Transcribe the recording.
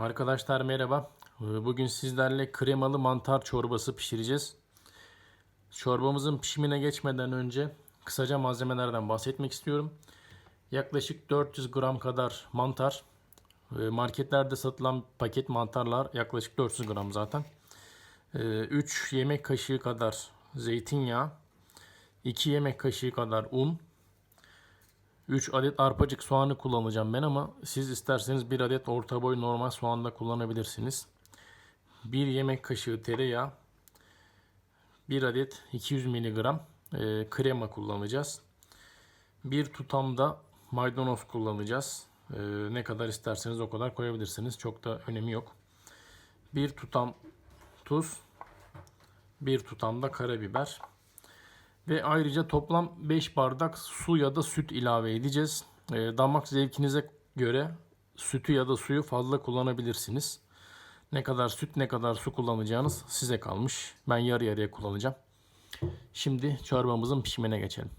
Arkadaşlar merhaba. Ee, Bugün sizlerle kremalı mantar çorbası pişireceğiz. Çorbamızın pişimine geçmeden önce kısaca malzemelerden bahsetmek istiyorum. Yaklaşık 400 gram kadar mantar. Ee, Marketlerde satılan paket mantarlar yaklaşık 400 gram zaten. 3 yemek kaşığı kadar zeytinyağı. 2 yemek kaşığı kadar un. 3 adet arpacık soğanı kullanacağım ben ama siz isterseniz 1 adet orta boy normal soğan da kullanabilirsiniz. 1 yemek kaşığı tereyağı, 1 adet 200 mg e, krema kullanacağız. 1 tutam da maydanoz kullanacağız. E, ne kadar isterseniz o kadar koyabilirsiniz. Çok da önemi yok. 1 tutam tuz, 1 tutam da karabiber. Ve ayrıca toplam 5 bardak su ya da süt ilave edeceğiz. Ee, damak zevkinize göre sütü ya da suyu fazla kullanabilirsiniz. Ne kadar süt ne kadar su kullanacağınız size kalmış. Ben yarı yarıya kullanacağım. Şimdi çorbamızın pişimine geçelim.